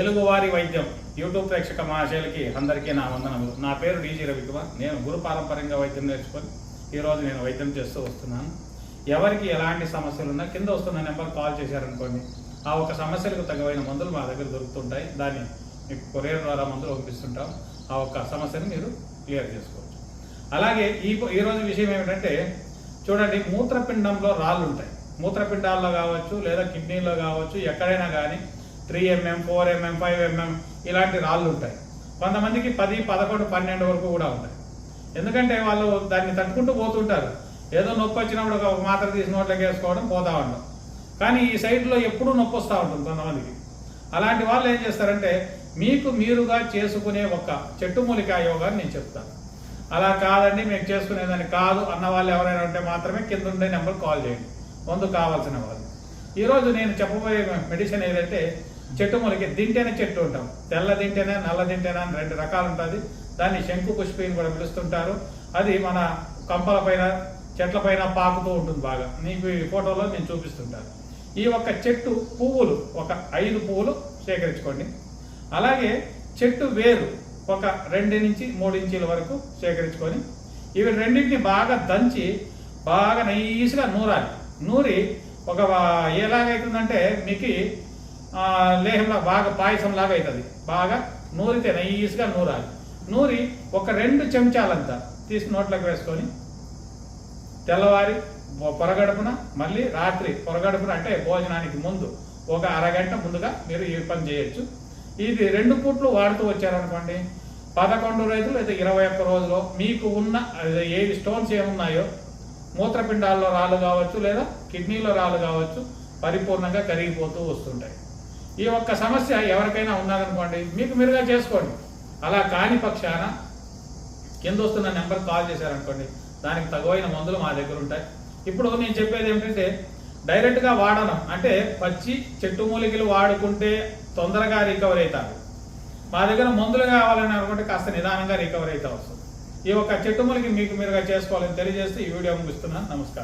తెలుగువారి వైద్యం. యూట్యూబ్ ప్రేక్షక మహాశయులకి అందరికీ నా వందనములు. నా పేరు డీజీ రవికుమార్. నేను గురు పారంపర్యంగా వైద్యం నేర్చుకొని ఈరోజు నేను వైద్యం చేస్తూ వస్తున్నాను. ఎవరికి ఎలాంటి సమస్యలు ఉన్నా కింద వస్తున్న నెంబర్ కాల్ చేశారనుకోండి ఆ ఒక సమస్యలకు తగ్గమైన మందులు మా దగ్గర దొరుకుతుంటాయి. దాన్ని మీకు కొరియర్ ద్వారా మందులు పంపిస్తుంటాం. ఆ ఒక్క సమస్యను మీరు క్లియర్ చేసుకోవచ్చు. అలాగే ఈ ఈరోజు విషయం ఏమిటంటే చూడండి మూత్రపిండంలో రాళ్ళు ఉంటాయి. మూత్రపిండాల్లో కావచ్చు లేదా కిడ్నీలో కావచ్చు ఎక్కడైనా కానీ three mm four mm five mm ఇలాంటి రాళ్ళు ఉంటాయి. కొంతమందికి పది పదకొండు పన్నెండు వరకు కూడా ఉంటాయి. ఎందుకంటే వాళ్ళు దాన్ని తట్టుకుంటూ పోతుంటారు. ఏదో నొప్పి వచ్చినప్పుడు ఒక మాత్ర తీసి నోట్లోకి వేసుకోవడం పోతా ఉంటాం కానీ ఈ సైడ్లో ఎప్పుడూ నొప్పి వస్తూ ఉంటుంది కొంతమందికి. అలాంటి వాళ్ళు ఏం చేస్తారంటే మీకు మీరుగా చేసుకునే ఒక చెట్టు మూలికా యోగాన్ని నేను చెప్తాను. అలా కాదండి మేము చేసుకునేదాన్ని కాదు అన్న వాళ్ళు ఎవరైనా ఉంటే మాత్రమే కింద ఉండే నెంబర్ కాల్ చేయండి. ముందు కావాల్సిన వాళ్ళు. ఈరోజు నేను చెప్పబోయే మెడిసిన్ ఏదంటే చెట్టు మొలకి దింటేనే చెట్టు ఉంటాం. తెల్ల దింటేనే నల్ల దింటేనే అని రెండు రకాలు ఉంటుంది దాన్ని శంకు పుష్పి కూడా పిలుస్తుంటారు. అది మన కంపల పైన చెట్ల పైన పాకుతూ ఉంటుంది బాగా. నీకు ఈ ఫోటోలో నేను చూపిస్తుంటాను. ఈ ఒక్క చెట్టు పువ్వులు ఒక ఐదు పువ్వులు సేకరించుకోండి. అలాగే చెట్టు వేరు ఒక రెండు నుంచి మూడు ఇంచీల వరకు సేకరించుకొని ఇవి రెండింటిని బాగా దంచి బాగా నైస్గా నూరాలి. నూరి ఒక ఎలాగైతుందంటే మీకు లేహంలా బాగా పాయసం లాగా అవుతుంది బాగా నూరితే నైస్గా నూరాలి. నూరి ఒక రెండు చెంచాలంతా తీసి నోట్లోకి వేసుకొని తెల్లవారి పొరగడుపున మళ్ళీ రాత్రి పొరగడుపున అంటే భోజనానికి ముందు ఒక అరగంట ముందుగా మీరు ఈ పని చేయొచ్చు. ఇది రెండు పూట్లు వాడుతూ వచ్చారనుకోండి పదకొండు రోజులు లేదా ఇరవై ఒక్క రోజులో మీకు ఉన్న ఏవి స్టోన్స్ ఏమున్నాయో మూత్రపిండాల్లో రాళ్ళు కావచ్చు లేదా కిడ్నీలో రాళ్ళు కావచ్చు పరిపూర్ణంగా కరిగిపోతూ వస్తుంటాయి. ఈ ఒక్క సమస్య ఎవరికైనా ఉన్నదనుకోండి మీకు మీరుగా చేసుకోండి. అలా కాని పక్షాన కింద వస్తున్న నెంబర్ కాల్ చేశారనుకోండి దానికి తగువైన మందులు మా దగ్గర ఉంటాయి. ఇప్పుడు నేను చెప్పేది ఏమిటంటే డైరెక్ట్గా వాడడం అంటే పచ్చి చెట్టు మూలికలు వాడుకుంటే తొందరగా రికవర్ అవుతారు మా దగ్గర మందులు కావాలని అనుకుంటే కాస్త నిదానంగా రికవర్ అవుతా వస్తుంది ఈ ఒక్క చెట్టు మూలికి మీకు మీరుగా చేసుకోవాలని తెలియజేస్తే ఈ వీడియో ముగిస్తున్నాను. నమస్కారం.